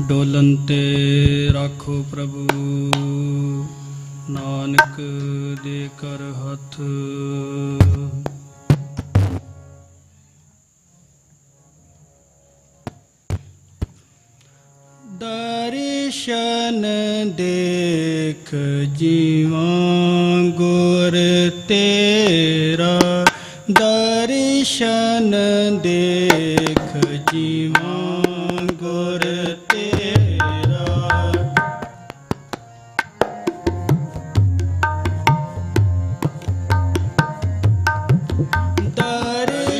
ਡੋਲਨ ਤੇ ਰਾਖੋ ਪ੍ਰਭੂ। ਨਾਨਕ ਦੇ ਕਰ ਹੱਥ। ਦਰਸ਼ਨ ਦੇਖ ਜੀਵਾਂ ਗੁਰ ਤੇਰਾ। ਦਰਸ਼ਨ ਦੇਖ ਜੀਵਾਂ ਗੁਰ